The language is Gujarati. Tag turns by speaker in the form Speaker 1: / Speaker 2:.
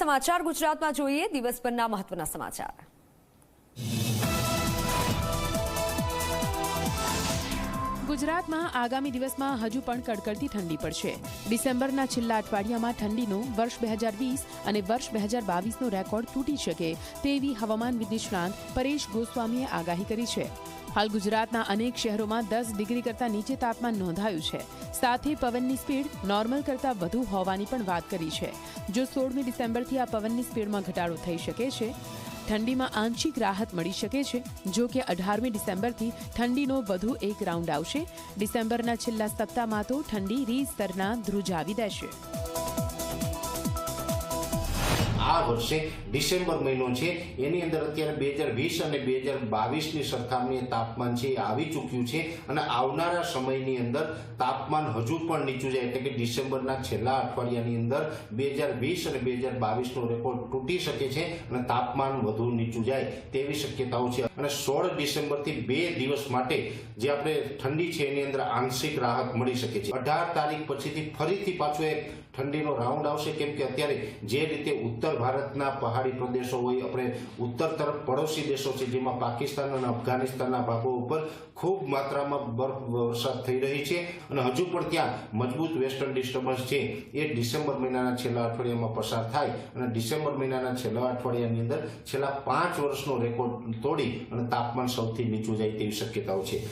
Speaker 1: સમાચાર ગુજરાતમાં જોઈએ. દિવસ પરના મહત્વના સમાચાર.
Speaker 2: ગુજરાતમાં આગામી દિવસમાં હજુ પણ કડકડતી ઠંડી પડશે. ડિસેમ્બરના છેલ્લા અઠવાડિયામાં ઠંડીનો વર્ષ બે હજાર વીસ અને વર્ષ બે હજાર બાવીસનો રેકોર્ડ તૂટી શકે તેવી હવામાન નિષ્ણાંત પરેશ ગોસ્વામીએ આગાહી કરી છે. હાલ ગુજરાતના અનેક શહેરોમાં દસ ડિગ્રી કરતાં નીચે તાપમાન નોંધાયું છે. સાથે પવનની સ્પીડ નોર્મલ કરતાં વધુ હોવાની પણ વાત કરી છે. જો સોળમી ડિસેમ્બરથી આ પવનની સ્પીડમાં ઘટાડો થઈ શકે છે ઠંડીમાં આંશિક રાહત મળી શકે છે, જો કે અઢારમી ડિસેમ્બરથી ઠંડીનો વધુ એક રાઉન્ડ આવશે. ડિસેમ્બરના છેલ્લા સપ્તાહમાં તો ઠંડી રીત સ્તરના ધ્રુજાવી દેશે.
Speaker 3: આ વર્ષે ડિસેમ્બર મહિનો છે. એની અંદર અત્યારે બે હજાર વીસ અને બે હજાર બાવીસની સરખામણીએ તાપમાન છે એ આવી ચૂક્યું છે અને આવનારા સમયની અંદર તાપમાન હજુ પણ નીચું જાય એટલે કે ડિસેમ્બરના છેલ્લા અઠવાડિયાની અંદર બે હજાર વીસ અને બે હજાર બાવીસનો રેકોર્ડ તૂટી શકે છે અને તાપમાન વધુ નીચું જાય તેવી શક્યતાઓ છે. અને સોળ ડિસેમ્બરથી બે દિવસ માટે જે આપણે ઠંડી છે એની અંદર આંશિક રાહત મળી શકે છે. અઢાર તારીખ પછીથી ફરીથી પાછો એક ઠંડીનો રાઉન્ડ આવશે કેમ કે અત્યારે જે રીતે ભારતના પહાડી પ્રદેશો હોય, આપણે ઉત્તર તરફ પડોશી દેશો છે, જેમાં પાકિસ્તાન અને અફઘાનિસ્તાનના ભાગો ઉપર ખૂબ માત્રામાં બરફ વરસાદ થઈ રહી છે. અને હજુ પણ ત્યાં મજબૂત વેસ્ટર્ન ડિસ્ટર્બન્સ છે. એ ડિસેમ્બર મહિનાના છેલ્લા અઠવાડિયામાં પસાર થાય અને ડિસેમ્બર મહિનાના છેલ્લા અઠવાડિયાની અંદર છેલ્લા પાંચ વર્ષનો રેકોર્ડ તોડી અને તાપમાન સૌથી નીચું જાય તેવી શક્યતાઓ છે.